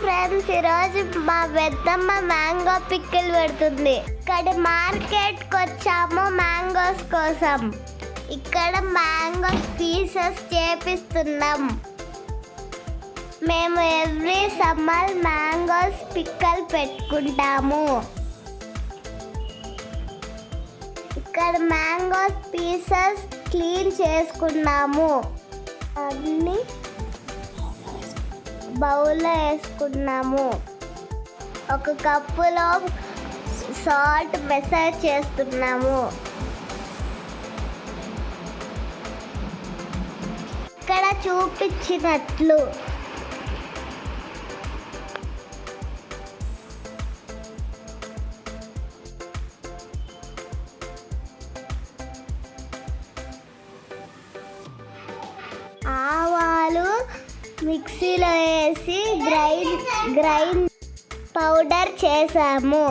Friends ఈరోజు మా పెద్దమ్మ మ్యాంగో పిక్కిల్ పెడుతుంది. ఇక్కడ మార్కెట్కి వచ్చాము మ్యాంగోస్ కోసం. ఇక్కడ మ్యాంగో పీసెస్ చేపిస్తున్నాం. మేము ఎవ్రీ సమ్మర్ మ్యాంగోస్ పిక్కలు పెట్టుకుంటాము. ఇక్కడ మ్యాంగోస్ పీసెస్ క్లీన్ చేసుకున్నాము. అన్నీ బౌల్లో వేసుకున్నాము. ఒక కప్పులో సాల్ట్ మెసేజ్ చేస్తున్నాము. ఇక్కడ చూపించినట్లు మిక్సీలో వేసి గ్రైండ్ గ్రైండ్ పౌడర్ చేసాము.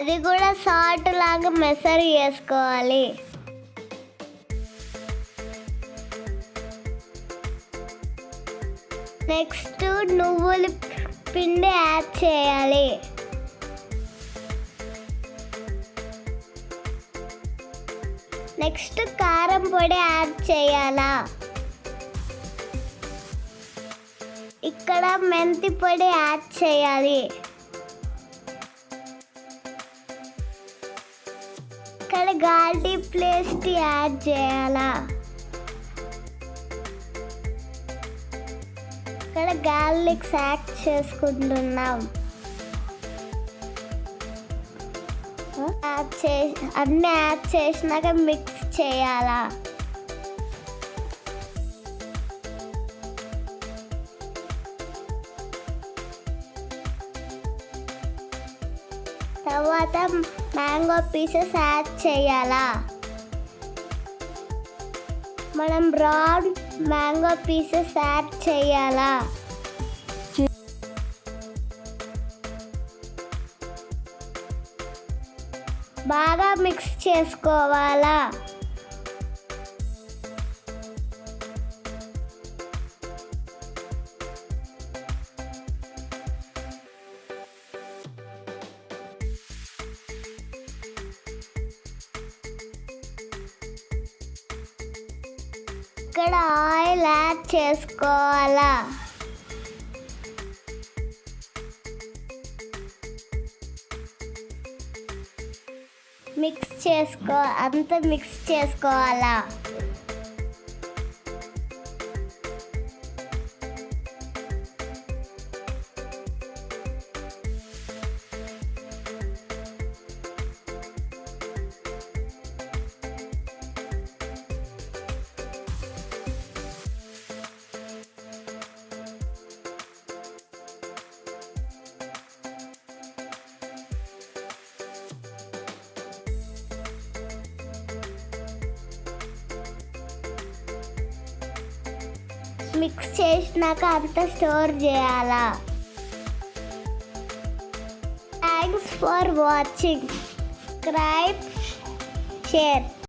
అది కూడా సాల్ట్ లాగా మెసర్ చేసుకోవాలి. నెక్స్ట్ నువ్వుల పిండి యాడ్ చేయాలి. నెక్స్ట్ కారం పొడి యాడ్ చేయాలా? ఇక్కడ మెంతి పొడి యాడ్ చేయాలి. ఇక్కడ గార్డీ పేస్ట్ యాడ్ చేయాలా. ఇక్కడ గార్లిక్స్ యాడ్ చేసుకుంటున్నాం. యాడ్ చే అన్నీ యాడ్ చేసినాక మిక్స్ చేయాలా? తర్వాత మ్యాంగో పీసెస్ యాడ్ చేయాలా? మనం బ్రౌన్ మ్యాంగో పీసెస్ యాడ్ చేయాలా? బాగా మిక్స్ చేసుకోవాలా? ఇక్కడ ఆయిల్ యాడ్ చేసుకోవాలా? మిక్స్ చేసుకో అంత మిక్స్ చేసుకోవాలా? మిక్స్ చేసినాక అంతా స్టోర్ చేయాలా. Thanks for watching subscribe share